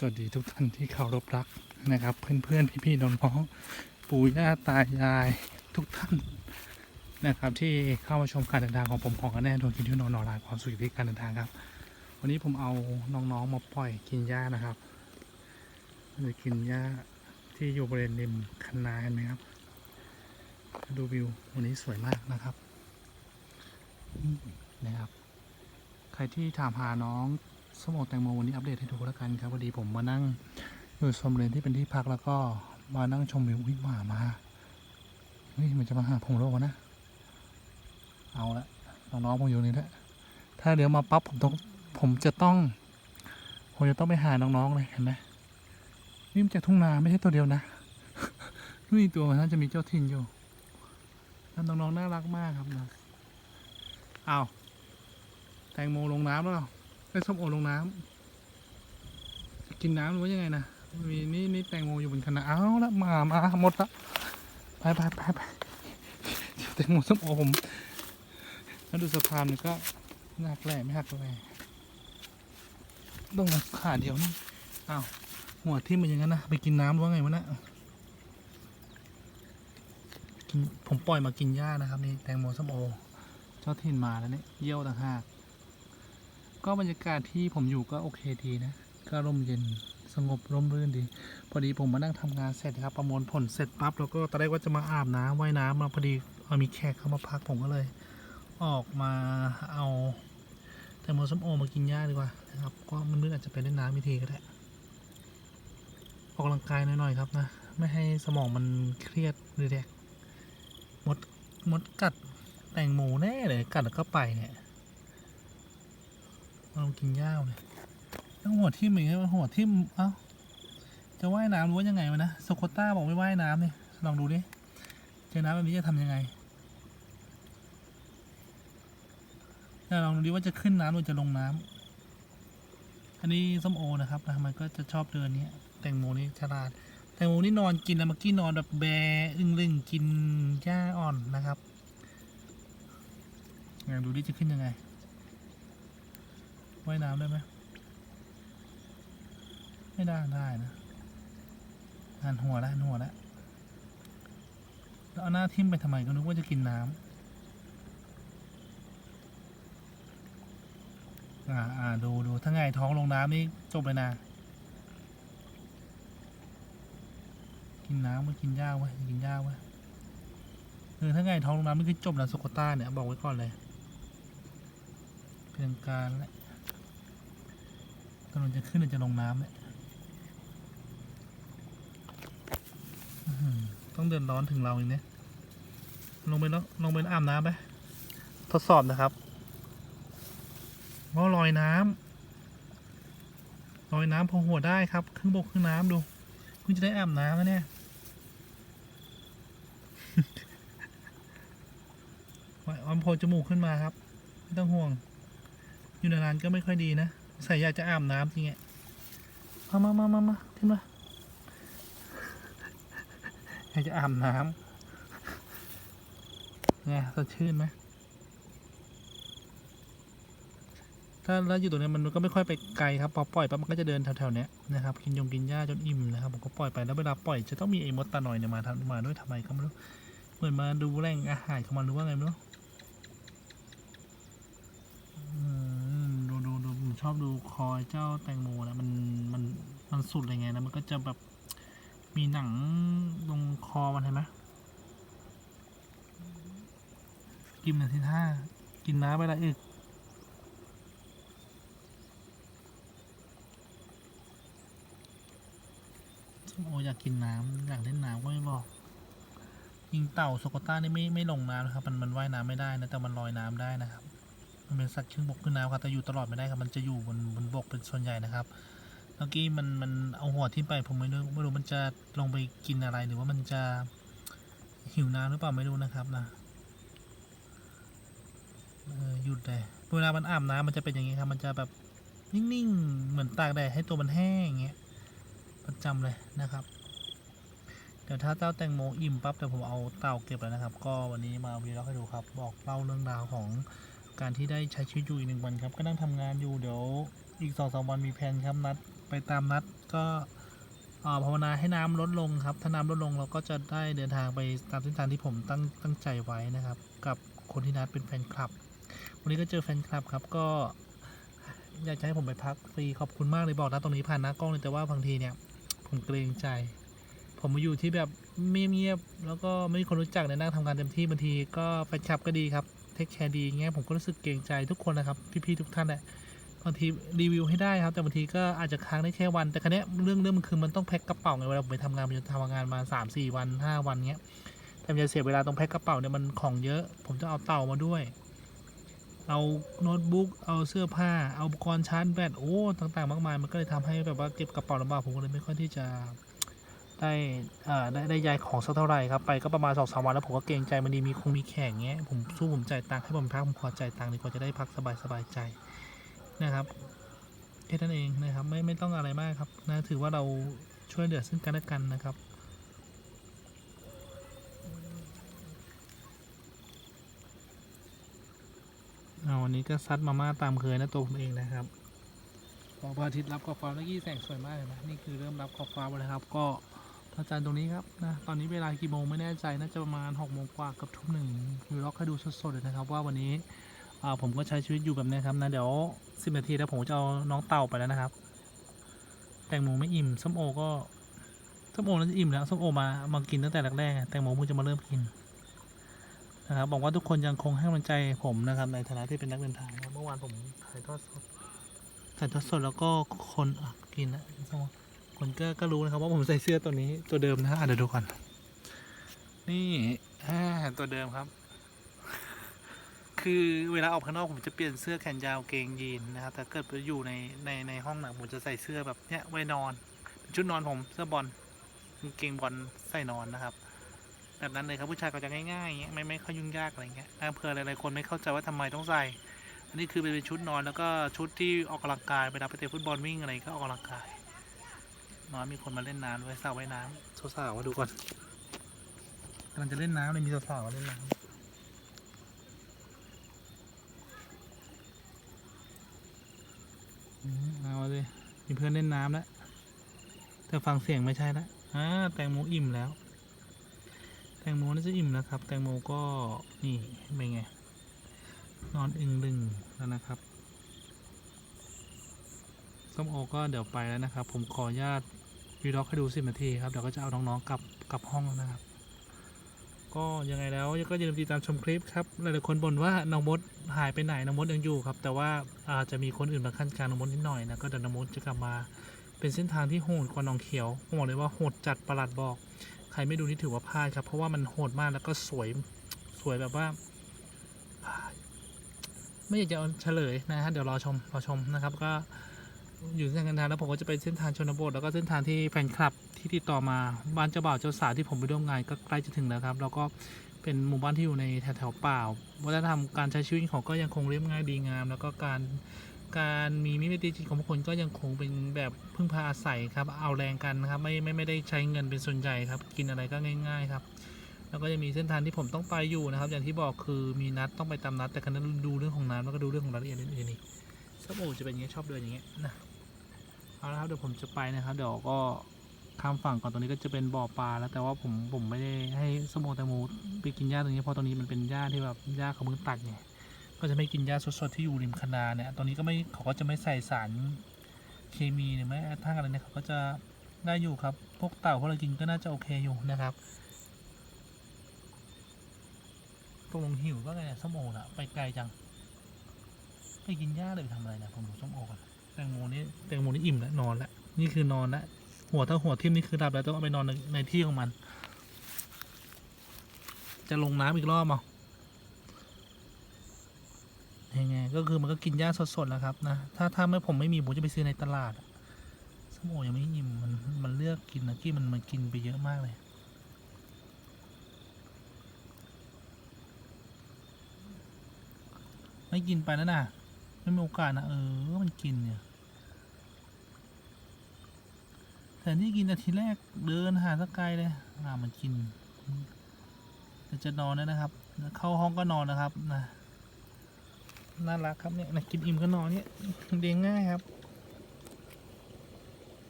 สวัสดีทุกท่านที่เคารพรักนะครับ เพื่อนๆพี่ๆน้องๆปู่ย่าตายายทุกท่านนะครับ ที่เข้ามาชมการเดินทางของผมของกันแน่โดนกินที่นอนนอนลายความสุขที่การเดินทางครับ วันนี้ผมเอาน้องๆมาปล่อยกินหญ้านะครับจะกินหญ้าที่อยู่บริเวณริมคันนาเห็นไหมครับดูวิววันนี้สวยมากนะครับนะครับ ใครที่ถามหาน้อง สมโอแตงโมวันนี้อัปเดตให้ดูแล้วกันครับพอดีผมมานั่งอยู่ชมเรนที่เป็นที่พักแล้วก็มานั่งชมวิววิ่งมามาเฮ้ยมันจะมาหาผมแล้ววะนะ เอาละน้องๆผมอยู่นี่แหละถ้าเดี๋ยวมาปั๊บผมต้องผมจะต้อง ผมจะต้องไปหาน้องๆเลยเห็นไหมนี่มันจากทุ่งนาไม่ใช่ตัวเดียวนะนี่ตัวมันน่าจะมีเจ้าถิ่นอยู่แล้วน้องๆน่ารักมากครับนะเอาแตงโมลงน้ำแล้ว ไอ้ส้มโอลงน้ำกินน้ำหรือว่ายังไงนะมีนี่นี่แตงโมอยู่บนคณะเอาละมามาหมดละไปไปไปไปแตงโมส้มโอผมแล้วดูสะพานมันก็หนักแหล่ไม่หักเลยต้องขาเดียวนี่อ้าวหัวทิ่มมันอย่างนั้นนะไปกินน้ำหรือว่าไงวะนะกินผมปล่อยมากินหญ้านะครับนี่แตงโมส้มโอเจ้าถิ่นมาแล้วเนี่ยเยี่ยวต่างหาก ก็บรรยากาศที่ผมอยู่ก็โอเคดีนะ ก็ร่มเย็นสงบร่มรื่นดี พอดีผมมานั่งทำงานเสร็จครับ ประมวลผลเสร็จปั๊บแล้วก็ตอนแรกว่าจะมาอาบน้ำว่ายน้ำมาพอดีเอามีแขกเข้ามาพักผมก็เลย ออกมาเอาแตงโมส้มโอมากินหญ้าดีกว่านะครับ ก็มันมืดอาจจะไปเล่นน้ำวิธีก็ได้ออกกำลังกายหน่อยๆครับนะ ไม่ให้สมองมันเครียดหรือแดกมดมดกัดแตงโมแน่เลยกัดแล้วก็ไปเนี่ย ลองกินหญ้าเลยแล้วหัวทิ่มอย่างเงี้ยหัวทิ่มเอ้าจะว่ายน้ำรู้ว่ายังไงวะนะโซโคต้าบอกไม่ว่ายน้ำเนี่ยลองดูดิเจอน้ำแบบนี้จะทำยังไงเนี่ยลองดูดิว่าจะขึ้นน้ำหรือจะลงน้ำอันนี้ส้มโอนะครับนะมันก็จะชอบเดินเนี้ยแตงโมนี่ฉลาดแตงโมนี่นอนกินแล้วเมื่อกี้นอนแบบแบอึ้งลึงกินหญ้าอ่อนนะครับลองดูดิจะขึ้นยังไง ว่ายน้ำได้ไหมไม่ได้ได้นะหันหัวแล้วหันหัวแล้วแล้วเอาหน้าทิ่มไปทำไมก็นึกว่าจะกินน้ำอ่าอ่าดูดูถ้าไงท้องลงน้ำนี่จบเลยนะ กินน้ำมากินหญ้าไว้ยกินหญ้าไว้ยเอถ้าไงท้องลงน้ำนี่คือจบแล้วสโกต้าเนี่ย บอกไว้ก่อนเลยเพียงการและำลังจะขึ้นหรือจะลงน้ำเนี่ยต้องเดือดร้อนถึงเราอีกเนี่ยลงไปแล้วลงไปอาบน้ำไปทดสอบนะครับว่าลอยน้ำลอยน้ำพอหัวได้ครับครึ่งบกครึ่งน้ำดูคุณจะได้อาบน้ำแล้วเนี่ยไว้ออมโพจมูกขึ้นมาครับ ไม่ต้องห่วง อยู่นานๆก็ไม่ค่อยดีนะ ใส่ยาจะอาบน้ำจริงไงมามามามามาขึ้นมาอยากจะอาบน้ำไงสดชื่นไหมถ้าแล้วอยู่ตรงนี้มันก็ไม่ค่อยไปไกลครับพอปล่อยปั๊บมันก็จะเดินแถวๆนี้นะครับกินยงกินหญ้าจนอิ่มนะครับผมก็ปล่อยไปแล้วเวลาปล่อยจะต้องมีไอ้มดตาหน่อยเนี่ยมาทำมาด้วยทำไมก็ไม่รู้เหมือนมาดูแหล่งอาหารของมันหรือว่าไงไม่รู้ อืมดูดูดูผม ชอบดูคอยเจ้าแตงโมนะมันมันมันสุดเลยไงนะมันก็จะแบบมีหนังตรงคอมันเห็นไหมกินหนึ่งที่ห้ากินน้ำไปละอีกโออยากกินน้ำอยากเล่นน้ำก็ไม่บอก ยิงเต่าโซโกต้านี่ไม่ไม่ลงน้ำนะครับ มันมันว่ายน้ำไม่ได้นะ แต่มันลอยน้ำได้นะครับ มันเป็นสัตว์ครึ่งบกครึ่งน้ำครับแต่อยู่ตลอดไม่ได้ครับมันจะอยู่บนบนบกเป็นส่วนใหญ่นะครับเมื่อกี้มันมันเอาหัวทิ่มไปผมไม่รู้ไม่รู้มันจะลงไปกินอะไรหรือว่ามันจะหิวน้ำหรือเปล่าไม่รู้นะครับนะหยุดเลยเวลามันอาบน้ำมันจะเป็นอย่างนี้ครับ มันจะแบบนิ่งๆ เหมือนตากแดดให้ตัวมันแห้งอย่างเงี้ยประจำเลยนะครับ เดี๋ยวถ้าเจ้าแตงโมอิ่มปั๊บเดี๋ยวผมเอาเต่าเก็บแล้วนะครับ ก็วันนี้มาวีล็อกให้ดูครับ บอกเล่าเรื่องราวของ การที่ได้ใช้ชีวิตอยู่อีกหนึ่งวันครับ ก็นั่งทำงานอยู่เดี๋ยวอีกสองสามวันมีแผนครับนัดไปตามนัดก็ภาวนาให้น้ำลดลงครับ ถ้าน้ำลดลงเราก็จะได้เดินทางไปตามเส้นทางที่ผมตั้งตั้งใจไว้นะครับ กับคนที่นัดเป็นแฟนคลับ วันนี้ก็เจอแฟนคลับครับก็อยากจะให้ผมไปพักฟรีขอบคุณมากเลยบอกนะตรงนี้ผ่านหน้ากล้องเลยแต่ว่าบางทีเนี่ย ผมเกรงใจ ผมมาอยู่ที่แบบเงียบๆแล้วก็ไม่มีคนรู้จักในยนั่งทำงานเต็มที่บางทีก็แฟนคลับก็ดีครับ เทคแคร์ดีเงี้ยผมก็รู้สึกเกรงใจทุกคนนะครับ พี่ๆทุกท่านแหละบางทีรีวิวให้ได้ครับ แต่บางทีก็อาจจะค้างได้แค่วัน แต่ครั้นี้ยเรื่องเรื่องมันคือมันต้องแพ็คกระเป๋าไงเวลาผมไปทำงานผมจะทำงานมาสามสี่วันห้าวันเงี้ยแต่จะเสียเวลาตรงแพ็คกระเป๋าเนี่ยมันของเยอะ ผมจะเอาเต่ามาด้วย เอาโน้ตบุ๊กเอาเสื้อผ้า เอาอุปกรณ์ชาร์จแบตโอ้ต่างๆ มากมาย มันก็เลยทำให้แบบว่าเก็บกระเป๋าลำบากผมก็เลยไม่ค่อยที่จะ ได้อ่าได้ได้ย้ายของสักเท่าไหร่ครับไปก็ประมาณสองสามวันแล้วผมก็เกรงใจมันดีมีคงมีแข่งเงี้ยผมสู้ผมจ่ายตังค์ให้ผมพักผมขอจ่ายตังค์ดีกว่าจะได้พักสบายสบายใจนะครับแค่นั้นเองนะครับไม่ไม่ต้องอะไรมากครับนะถือว่าเราช่วยเหลือซึ่งกันและกันนะครับเอาวันนี้ก็ซัดมาม่าตามเคยนะตัวผมเองนะครับพอพระอาทิตย์รับขอบฟ้าแล้วยี่แสงสวยมากเลยนะนี่คือเริ่มรับขอบฟ้าแล้วครับก็ พระจันทร์ตรงนี้ครับนะตอนนี้เวลากี่โมงไม่แน่ใจน่าจะประมาณหกโมงกว่ากับทุ่มหนึ่งวิวล็อกให้ดูสดๆเลยนะครับ ว่าวันนี้ผมก็ใช้ชีวิตอยู่แบบนี้ครับนะเดี๋ยวสิบนาทีแล้วผมจะเอาน้องเต่าไปแล้วนะครับ แตงโมไม่อิ่มส้มโอก็ส้มโอน่าจะอิ่มแล้วส้มโอมามากินตั้งแต่แรกๆแตงโมเพิ่งจะมาเริ่มกินนะครับบอกว่าทุกคนยังคงให้กำลังใจผมนะครับ ในฐานะที่เป็นนักเดินทางเมื่อวานผมถ่ายทอดสดถ่ายทอดสดแล้วก็คนกินนะ คนก็ก็รู้นะครับว่าผมใส่เสื้อตัวนี้ตัวเดิมนะอะเดี๋ยวดูก่อน นี่ตัวเดิมครับ คือเวลาออกข้างนอกผมจะเปลี่ยนเสื้อแขนยาวเกงยีนนะครับ แต่เกิดไปอยู่ในในในห้องหนังผมจะใส่เสื้อแบบเนี้ยไว้นอน ชุดนอนผมเสื้อบอลเกงบอลใส่นอนนะครับแบบนั้นเลยครับผู้ชายก็จะง่ายๆอย่างเงี้ยไม่ไม่ค่อยยุ่งยากอะไรเงี้ยเผื่อหลายๆคนไม่เข้าใจว่าทำไมต้องใส่ อันนี้คือเป็นชุดนอนแล้วก็ชุดที่ออกกำลังกายเวลาไปเตะฟุตบอลวิ่งอะไรก็ออกกำลังกาย นอนมีคนมาเล่นน้ำด้วยสระว่ายน้ำสาวๆมาดูก่อนกำลังจะเล่นน้ำเลยมีสาวๆมาเล่นน้ำอืมเอาเลยมีเพื่อนเล่นน้ำแล้วแต่ฟังเสียงไม่ใช่ละอ่าแตงโมอิ่มแล้ว แตงโมน่าจะอิ่มนะครับ แตงโมก็นี่เป็นไง นอนอึงลึงแล้วนะครับส้มโอก็เดี๋ยวไปแล้วนะครับ ผมขออนุญาต วีด็อกให้ดูสิบนาทีครับเดี๋ยวก็จะเอาน้องๆกลับกลับห้องแล้วนะครับ ก็ยังไงแล้วก็อย่าลืมติดตามชมคลิปครับหลายๆคนบ่นว่าน้องมดหายไปไหนน้องมดยังอยู่ครับ แต่ว่าอาจจะมีคนอื่นมาขั้นกลางน้องมดนิดหน่อยนะก็เดี๋ยวน้องมดจะกลับมาเป็นเส้นทางที่โหดกว่าหนองเขียวผมบอกเลยว่าโหดจัดประหลัดบอก ใครไม่ดูนี่ถือว่าพลาดครับ เพราะว่ามันโหดมากแล้วก็สวยสวยแบบว่า ไม่อยากจะเฉลยนะฮะเดี๋ยวรอชมรอชมนะครับก็ อยู่เส้นทางแล้วผมก็จะไปเส้นทางชนบท แล้วก็เส้นทางที่แฟนคลับที่ติดต่อมาบ้านเจ้าบ่าวเจ้าสาวที่ผมไปร่วมงานก็ใกล้จะถึงแล้วครับ แล้วก็เป็นหมู่บ้านที่อยู่ในแถวแถวๆป่าวัฒนธรรมการใช้ชีวิตของก็ยังคงเรียบง่ายดีงาม แล้วก็การการมีมิตรจิตของคนก็ยังคงเป็นแบบพึ่งพาอาศัยครับ เอาแรงกันนะครับไม่ไม่ไม่ได้ใช้เงินเป็นส่วนใหญ่ครับ กินอะไรก็ง่าย ๆครับ แล้วก็จะมีเส้นทางที่ผมต้องไปอยู่นะครับ อย่างที่บอกคือมีนัดต้องไปตามนัดแต่คันนั้นดูเรื่องของน้ำแล้วก็ดูเรื่องของรายละเอียดอื่นๆอีกส้มโอจะเป็นอย่างเงี้ยชอบเดินอย่างเงี้ยนะ เอาละครับเดี๋ยวผมจะไปนะครับ เดี๋ยวก็ข้ามฝั่งก่อนตรงนี้ก็จะเป็นบ่อปลาแล้วแต่ว่าผมผมไม่ได้ให้สมโอแตงโมไปกินหญ้าตรงนี้เพราะตรงนี้มันเป็นหญ้าที่แบบหญ้าเขาเพิ่งตัดไงก็จะไม่กินหญ้าสดๆที่อยู่ริมคะนาเนี่ยตรงนี้ก็ไม่เขาก็จะไม่ใส่สารเคมีหรือไม่ทั้งอะไรเนี่ยเขาก็จะได้อยู่ครับ พวกเต่าพวกเรากินก็น่าจะโอเคอยู่นะครับตกลงหิวก็ไงส้มโอน่ะ ไปไกลจัง ไปกินหญ้าเลยไปทำอะไรเนี่ยผมดูส้มโอก่อน แตงโมนี่แตงโมนี่อิ่มแล้วนอนแล้วนี่คือนอนแล้วหัวถ้าหัวทิ่มนี่คือดับแล้วต้องเอาไปนอนในในที่ของมัน จะลงน้ำอีกรอบมั้งยังไงก็คือมันก็กินหญ้าสดๆแล้วครับนะถ้าถ้าไม่ผมไม่มีผมจะไปซื้อในตลาดสมโอยังไม่อิ่มมันมันเลือกกินนะกี้มันมันกินไปเยอะมากเลยไม่กินไปแล้วนะไม่มีโอกาสนะเออมันกินเนี่ย แต่ที่กินอาทิตย์แรกเดินหาสักไกลเลยอ่ามันกินจะนอนแล้วนะครับ เข้าห้องก็นอนนะครับนะน่ารักครับเนี่ยนะกินอิ่มก็นอนเนี่ยเลี้ยงง่ายครับ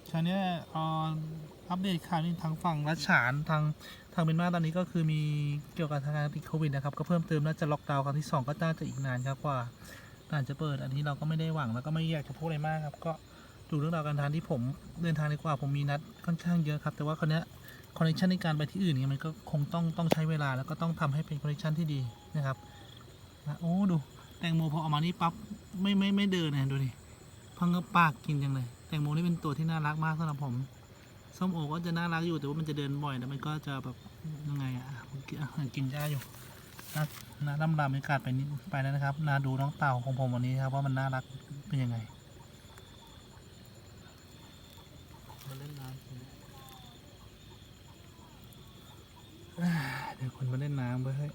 ชาเนี้ยอ,อัปเดตข่าวนี้ทางฝั่งรัชฉานทางทางเมียนมาตอนนี้ก็คือมีเกี่ยวกับทางการติดโควิดนะครับ ก็เพิ่มเติมน่าจะล็อกดาวน์ครั้งที่สองก็น่าจะอีกนานครับกว่าด่านจะเปิดอันนี้เราก็ไม่ได้หวังแล้วก็ไม่อยากจะพูดอะไรมากครับ ก็ ดูเรื่องราวการทานที่ผมเดินทางดีกว่าผมมีนัดค่อนข้างเยอะครับ แต่ว่าคราวเนี้ยคอนเนคชันในการไปที่อื่นเนี่ยมันก็คงต้องต้องใช้เวลาแล้วก็ต้องทำให้เป็นคอนเนคชันที่ดีนะครับนะโอ้ดูแตงโมพอออกมานี่ปั๊บไม่ไม่ไม่เดินนะดูดิพังก็ปากกินจังเลยแตงโมนี่เป็นตัวที่น่ารักมากสำหรับผมส้มโอก็จะน่ารักอยู่แต่ว่ามันจะเดินบ่อยแต่มันก็จะแบบยังไงอะมันกินอะกินยาอยู่นะนะลำลาบรรยากาศไปนิดไปแล้วนะครับนาดูน้องเต่าของผมวันนี้ครับว่ามันน่ารักเป็นยังไง มาเล่นน้ำเดี๋ยวคนมาเล่นน้ำไปเฮ้ย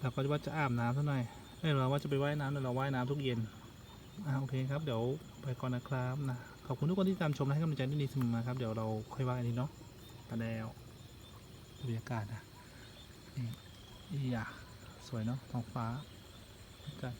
เราก็จะว่าจะอาบน้ำซะหน่อยเอ้เราว่าจะไปว่ายน้ำเดี๋ยวเราว่ายน้ำทุกเย็นอ่าโอเคครับ เดี๋ยวไปก่อนนะครับนะ ขอบคุณทุกคนที่ตามชมและให้กำลังใจด้วยดีเสมอมาครับ เดี๋ยวเราค่อยว่ากันทีเนาะไปแล้วบรรยากาศนะนี่อีหยาสวยเนาะท้องฟ้าจ้ะ